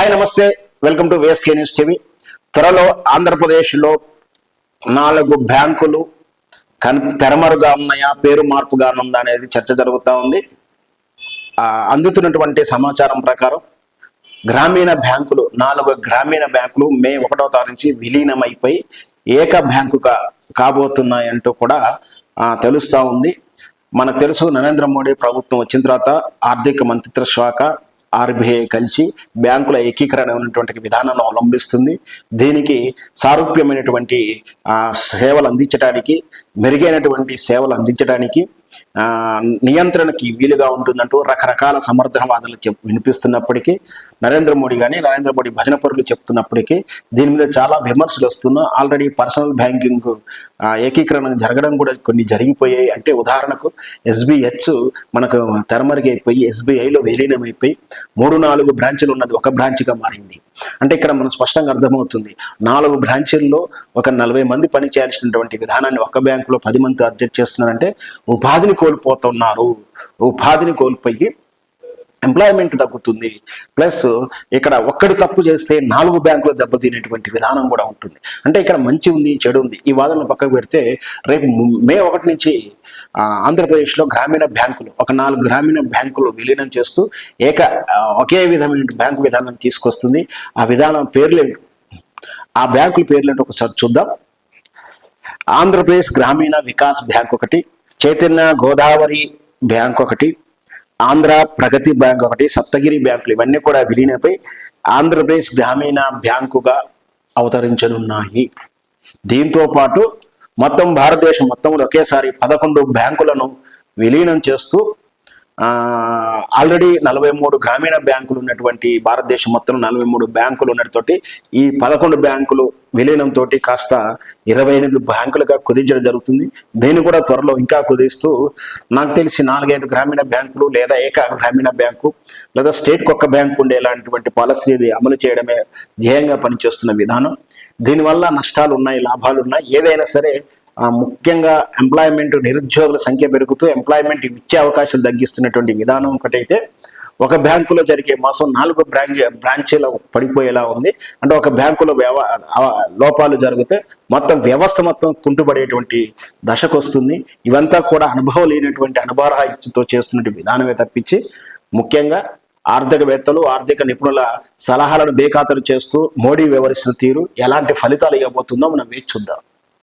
Hi నమస్తే. Welcome to వేస్కే news TV. త్వరలో ఆంధ్రప్రదేశ్లో నాలుగు బ్యాంకులు కన్ తెరమరుగా ఉన్నాయా పేరు మార్పుగా ఉందా అనేది చర్చ జరుగుతూ ఉంది. అందుతున్నటువంటి సమాచారం ప్రకారం గ్రామీణ బ్యాంకులు నాలుగు గ్రామీణ బ్యాంకులు మే ఒకటో తారీఖు నుంచి విలీనమైపోయి ఏక బ్యాంకుగా కాబోతున్నాయంటూ కూడా తెలుస్తూ ఉంది. మనకు తెలుసు నరేంద్ర మోడీ ప్రభుత్వం వచ్చిన తర్వాత ఆర్థిక మంత్రిత్వ శాఖ ఆర్బీఐ కలిసి బ్యాంకుల ఏకీకరణ ఉన్నటువంటి విధానాన్ని అవలంబిస్తుంది. దీనికి సారూప్యమైనటువంటి సేవలు అందించడానికి మెరుగైనటువంటి సేవలు అందించడానికి నియంత్రణకి వీలుగా ఉంటుందంటూ రకరకాల సమర్థన వాదనలు చెప్ వినిపిస్తున్నప్పటికీ నరేంద్ర మోడీ కానీ నరేంద్ర మోడీ భజన పరులు చెప్తున్నప్పటికీ దీని మీద చాలా విమర్శలు వస్తున్నా ఆల్రెడీ పర్సనల్ బ్యాంకింగ్ ఏకీకరణ జరగడం కూడా కొన్ని జరిగిపోయాయి. అంటే ఉదాహరణకు ఎస్బీహెచ్ మనకు తెరమరిగైపోయి ఎస్బీఐలో విలీనమైపోయి మూడు నాలుగు బ్రాంచ్లు ఉన్నది ఒక బ్రాంచ్గా మారింది. అంటే ఇక్కడ మనం స్పష్టంగా అర్థమవుతుంది. నాలుగు బ్రాంచీల్లో ఒక నలభై మంది పని చేయాల్సినటువంటి విధానాన్ని ఒక బ్యాంకులో పది మంది అడ్జస్ట్ చేస్తున్నారంటే ఉపాధిని కోల్పోతున్నారు. ఉపాధిని కోల్పోయి ఎంప్లాయ్మెంట్ తగ్గుతుంది. ప్లస్ ఇక్కడ ఒక్కడి తప్పు చేస్తే నాలుగు బ్యాంకులు దెబ్బతినేటువంటి విధానం కూడా ఉంటుంది. అంటే ఇక్కడ మంచి ఉంది చెడు ఉంది. ఈ వాదనలు పక్కకు పెడితే రేపు మే ఒకటి నుంచి ఆంధ్రప్రదేశ్లో గ్రామీణ బ్యాంకులు ఒక నాలుగు గ్రామీణ బ్యాంకులు విలీనం చేస్తూ ఏక ఒకే విధమైన బ్యాంకు విధానం తీసుకొస్తుంది. ఆ విధానం పేర్లేంటి ఆ బ్యాంకుల పేర్లు ఒకసారి చూద్దాం. ఆంధ్రప్రదేశ్ గ్రామీణ వికాస్ బ్యాంక్ ఒకటి చైతన్య గోదావరి బ్యాంక్ ఒకటి ఆంధ్ర ప్రగతి బ్యాంక్ ఒకటి సప్తగిరి బ్యాంకులు ఇవన్నీ కూడా విలీనపై ఆంధ్రప్రదేశ్ గ్రామీణ బ్యాంకుగా అవతరించనున్నాయి. దీంతో పాటు మొత్తం భారతదేశం మొత్తంలో ఒకేసారి పదకొండు బ్యాంకులను విలీనం చేస్తూ ఆల్రెడీ నలభై మూడు గ్రామీణ బ్యాంకులు ఉన్నటువంటి భారతదేశం మొత్తం నలభై మూడు బ్యాంకులు ఉన్నటువంటి ఈ పదకొండు బ్యాంకులు విలీనంతో కాస్త ఇరవై ఎనిమిది బ్యాంకులుగా కుదించడం జరుగుతుంది. దీన్ని కూడా త్వరలో ఇంకా కుదిస్తూ నాకు తెలిసి నాలుగైదు గ్రామీణ బ్యాంకులు లేదా ఏక గ్రామీణ బ్యాంకు లేదా స్టేట్కి ఒక్క బ్యాంకు ఉండేలాంటివంటి పాలసీ అమలు చేయడమే ధ్యేయంగా పనిచేస్తున్న విధానం. దీనివల్ల నష్టాలు ఉన్నాయి లాభాలు ఉన్నాయి ఏదైనా సరే ముఖ్యంగా ఎంప్లాయ్మెంట్ నిరుద్యోగుల సంఖ్య పెరుగుతూ ఎంప్లాయ్మెంట్ ఇచ్చే అవకాశాలు తగ్గిస్తున్నటువంటి విధానం ఒకటైతే ఒక బ్యాంకులో జరిగే మోసం నాలుగు బ్రాంచ్ బ్రాంచీలో పడిపోయేలా ఉంది. అంటే ఒక బ్యాంకులో వ్యవ లోపాలు జరిగితే మొత్తం వ్యవస్థ మొత్తం కుంటుపడేటువంటి దశకు వస్తుంది ఇవంతా కూడా అనుభవం లేనటువంటి అనుభవరాహిత్యంతో చేస్తున్నటువంటి విధానమే తప్పించి ముఖ్యంగా ఆర్థికవేత్తలు ఆర్థిక నిపుణుల సలహాలను బేఖాతరు చేస్తూ మోడీ వివరిస్తున్న తీరు ఎలాంటి ఫలితాలు ఇవ్వబోతుందో మనం వేచి చూద్దాం.